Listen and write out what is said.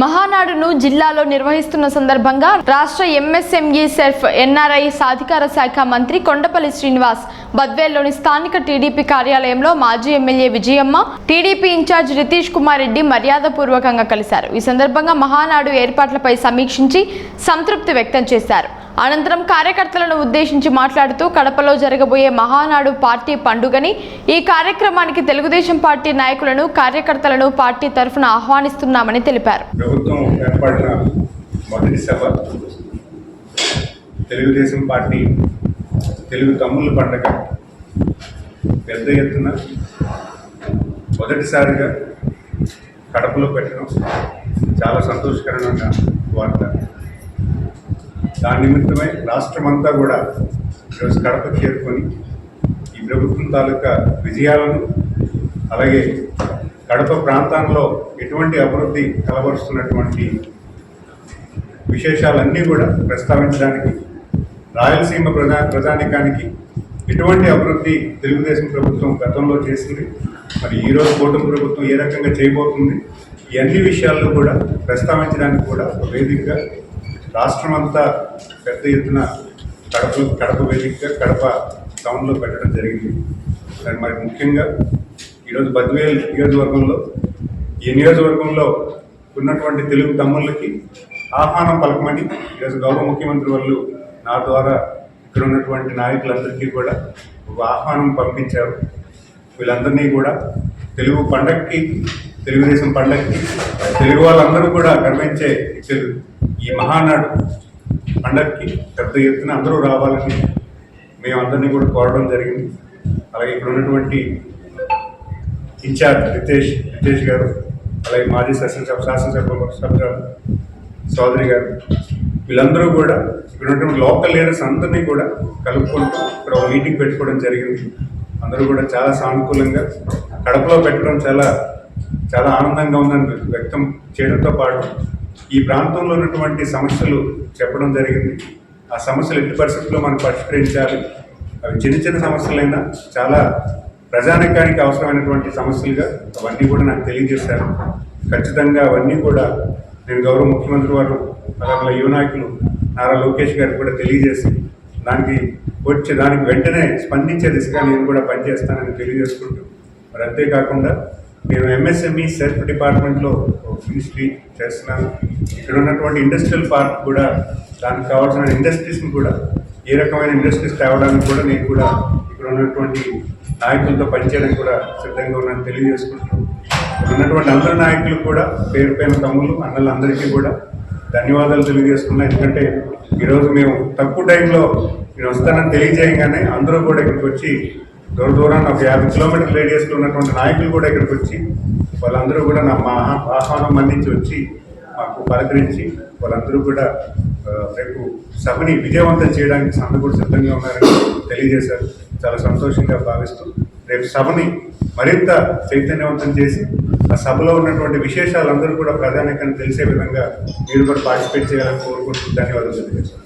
మహానాడును జిల్లాలో నిర్వహిస్తున్న సందర్భంగా రాష్ట్ర ఎంఎస్ఎంఈ సెల్ఫ్ ఎన్ఆర్ఐ సాధికార శాఖ మంత్రి కొండపల్లి శ్రీనివాస్ బద్వేల్లోని స్థానిక టీడీపీ కార్యాలయంలో మాజీ MLA Vijayamma TDP incharge Ritish Kumar Reddy మర్యాదపూర్వకంగా కలిశారు. ఈ సందర్భంగా మహానాడు ఏర్పాట్లపై సమీక్షించి సంతృప్తి వ్యక్తం చేశారు. అనంతరం కార్యకర్తలను ఉద్దేశించి మాట్లాడుతూ కడపలో జరగబోయే మహానాడు పార్టీ పండుగని ఈ కార్యక్రమానికి తెలుగుదేశం పార్టీ నాయకులను కార్యకర్తలను పార్టీ తరఫున ఆహ్వానిస్తున్నామని తెలిపారు. తెలుగుదేశం పార్టీ తెలుగు తమ్ముళ్ళ పండుగ. పెద్ద ఎత్తున మొదటిసారిగా కడపలో పెట్టడం చాలా సంతోషకరమైన వార్త. దాని నిమిత్తమై రాష్ట్రమంతా కూడా ఈరోజు కడప చేరుకొని ఈ ప్రభుత్వం తాలూకా విజయాలను అలాగే కడప ప్రాంతంలో ఎటువంటి అభివృద్ధి కలబరుస్తున్నటువంటి విశేషాలన్నీ కూడా ప్రస్తావించడానికి రాయలసీమ ప్రజా ప్రజానికానికి ఎటువంటి అభివృద్ధి తెలుగుదేశం ప్రభుత్వం గతంలో చేసింది మరి ఈరోజు కూటమి ప్రభుత్వం ఏ రకంగా చేయబోతుంది ఈ అన్ని విషయాల్లో కూడా ప్రస్తావించడానికి కూడా ఒక వేదికగా రాష్ట్రం అంతా పెద్ద ఎత్తున కడప కడప వేదికగా కడప టౌన్లో పెట్టడం జరిగింది. దాని మరి ముఖ్యంగా ఈరోజు బద్వేల్ నియోజకవర్గంలో ఈ నియోజకవర్గంలో ఉన్నటువంటి తెలుగు తమ్ముళ్ళకి ఆహ్వానం పలకమని ఈరోజు గౌరవ ముఖ్యమంత్రి వాళ్ళు నా ద్వారా ఇక్కడ ఉన్నటువంటి నాయకులందరికీ కూడా ఒక ఆహ్వానం పంపించారు. వీళ్ళందరినీ కూడా తెలుగు పండగకి తెలుగుదేశం పండగకి తెలుగు వాళ్ళందరూ కూడా గర్వించే తెలుగు ఈ మహానాడు పండగకి పెద్ద ఎత్తున అందరూ రావాలని మేమందరినీ కూడా కోరడం జరిగింది. అలాగే ఇక్కడ ఉన్నటువంటి ఇన్ఛార్జ్ రితేష్ రితేష్ గారు అలాగే మాజీ శాసనసభ శాసనసభ సభ్యురాలు సోదరి గారు వీళ్ళందరూ కూడా ఇక్కడ ఉన్నటువంటి లోకల్ లీడర్స్ అందరినీ కూడా కలుపుకుంటూ ఇక్కడ ఒక మీటింగ్ పెట్టుకోవడం జరిగింది. అందరూ కూడా చాలా సానుకూలంగా కడపలో పెట్టడం చాలా చాలా ఆనందంగా ఉందని వ్యక్తం చేయడంతో పాటు ఈ ప్రాంతంలో ఉన్నటువంటి సమస్యలు చెప్పడం జరిగింది. ఆ సమస్యలు ఎట్టి పరిస్థితుల్లో మనం పరిష్కరించాలి? అవి చిన్న చిన్న సమస్యలైనా చాలా ప్రజానికానికి అవసరమైనటువంటి సమస్యలుగా అవన్నీ కూడా నాకు తెలియజేశారు. ఖచ్చితంగా అవన్నీ కూడా నేను గౌరవ ముఖ్యమంత్రి వారు అలాగే యువ నాయకులు నారా లోకేష్ గారికి కూడా తెలియజేసి దానికి వచ్చే దానికి వెంటనే స్పందించే దిశగా నేను కూడా పనిచేస్తానని తెలియజేసుకుంటూ మరి అంతేకాకుండా నేను ఎంఎస్ఎంఈ సెల్ఫ్ డిపార్ట్మెంట్లో మినిస్ట్రీ చేస్తున్నాను ఇక్కడ ఉన్నటువంటి ఇండస్ట్రియల్ పార్క్ కూడా దానికి కావాల్సిన ఇండస్ట్రీస్ని కూడా ఏ రకమైన ఇండస్ట్రీస్ తేవడానికి కూడా నేను కూడా ఇక్కడ ఉన్నటువంటి నాయకులతో పనిచేయడానికి కూడా సిద్ధంగా ఉన్నాను తెలియజేసుకుంటున్నాను. ఇక్కడ ఉన్నటువంటి అందరి నాయకులు కూడా పేరు పైన తమ్ములు అన్నలందరికీ కూడా ధన్యవాదాలు తెలియజేసుకున్నా. ఎందుకంటే ఈరోజు మేము తక్కువ టైంలో నేను వస్తానని తెలియజేయగానే అందరూ కూడా ఇక్కడికి వచ్చి దూర దూరాన్ని ఒక యాభై కిలోమీటర్ రేడియస్లో ఉన్నటువంటి నాయకులు కూడా ఇక్కడికి వచ్చి వాళ్ళందరూ కూడా నా మా ఆహ్వానం మన్నించి వచ్చి మాకు పలకరించి వాళ్ళందరూ కూడా రేపు సభని విజయవంతం చేయడానికి సభ కూడా సిద్ధంగా ఉన్నారని తెలియజేశారు. చాలా సంతోషంగా భావిస్తూ రేపు సభని మరింత చైతన్యవంతం చేసి ఆ సభలో ఉన్నటువంటి విశేషాలందరూ కూడా ప్రధానికని తెలిసే విధంగా మీరు కూడా పార్టిసిపేట్ చేయాలని కోరుకుంటూ ధన్యవాదాలు తెలియజేశారు